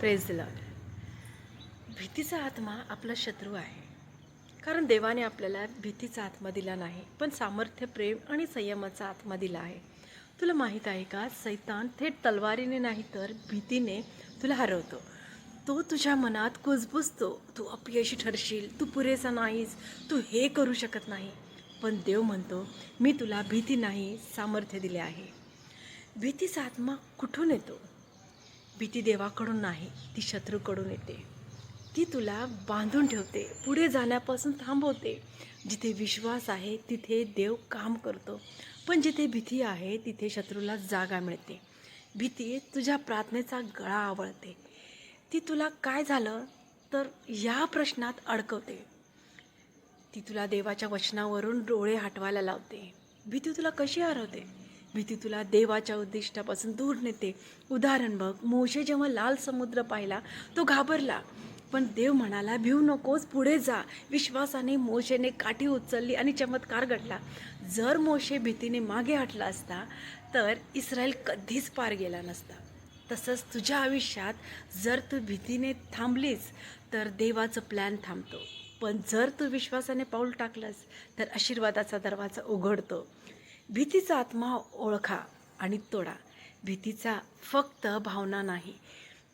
Praise Lord भीतीचा आत्मा आपला शत्रू आहे. कारण देवाने आपल्याला भीतीचा आत्मा दिला नाही पण सामर्थ्य प्रेम आणि संयमाचा आत्मा दिला आहे. तुला माहीत आहे का सैतान थेट तलवारीने नाही तर भीतीने तुला हरवतो. तो तुझ्या मनात कुजबुजतो. तू अपयशी ठरशील तू पुरेसा नाहीस तू हे करू शकत नाही. पण देव म्हणतो मी तुला भीती नाही सामर्थ्य दिले आहे. भीतीचा आत्मा कुठून येतो? भीती देवाकडून नाही ती शत्रूकडून येते. ती तुला बांधून ठेवते पुढे जाण्यापासून थांबवते. जिथे विश्वास आहे तिथे देव काम करतो. पण जिथे भीती आहे तिथे शत्रूला जागा मिळते. भीती तुझ्या प्रार्थनेचा गळा आवळते. ती तुला काय झालं तर या प्रश्नात अडकवते. ती तुला देवाच्या वचनावरून डोळे हटवायला लावते. भीती तुला कशी हरवते? भीती तुला देवाच्या उद्दिष्टापासून दूर नेते. उदाहरण बघ मोशे जेव्हा लाल समुद्र पाहिला तो घाबरला. पण देव म्हणाला भिऊ नकोस पुढे जा. विश्वासाने मोशेने काठी उचलली आणि चमत्कार घडला. जर मोशे भीतीने मागे हटला असता तर इस्रायल कधीच पार गेला नसता. तसंच तुझ्या आयुष्यात जर तू भीतीने थांबलीस तर देवाचं प्लॅन थांबतो. पण जर तू विश्वासाने पाऊल टाकलंस तर आशीर्वादाचा दरवाजा उघडतो. भीतीचा आत्मा ओळखा आणि तोडा. भीतीचा फक्त भावना नाही.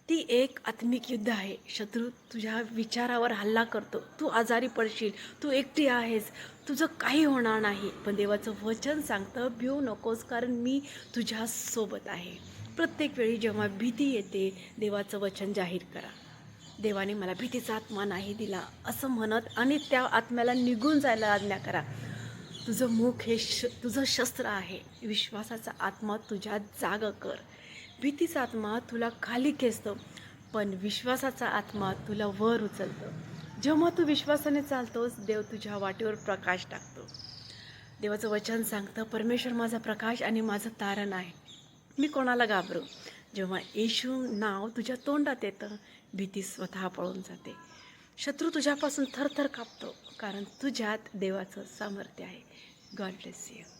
ती एक आत्मिक युद्ध आहे. शत्रू तुझ्या विचारावर हल्ला करतो. तू आजारी पडशील. तू एकटी आहेस. तुझं काही होणार नाही. पण देवाचं वचन सांगतं भिऊ नकोस कारण मी तुझ्यासोबत आहे. प्रत्येक वेळी जेव्हा भीती येते देवाचं वचन जाहीर करा. देवाने मला भीतीचा आत्मा नाही दिला असं म्हणत आणि त्या आत्म्याला निघून जायला आज्ञा करा. तुझं मुख हे श तुझं शस्त्र आहे. विश्वासाचा आत्मा तुझ्या जाग कर. भीतीचा आत्मा तुला खाली खेचतं पण विश्वासाचा आत्मा तुला वर उचलतं. जेव्हा तू विश्वासाने चालतोस देव तुझ्या वाटेवर प्रकाश टाकतो. देवाचं वचन सांगतं परमेश्वर माझा प्रकाश आणि माझं तारण आहे. मी कोणाला घाबरू? जेव्हा येशू नाव तुझ्या तोंडात येतं भीती स्वतः पळून जाते. शत्रू तुझ्यापासून थरथर कापतो कारण तुझ्यात देवाचं सामर्थ्य आहे. God bless you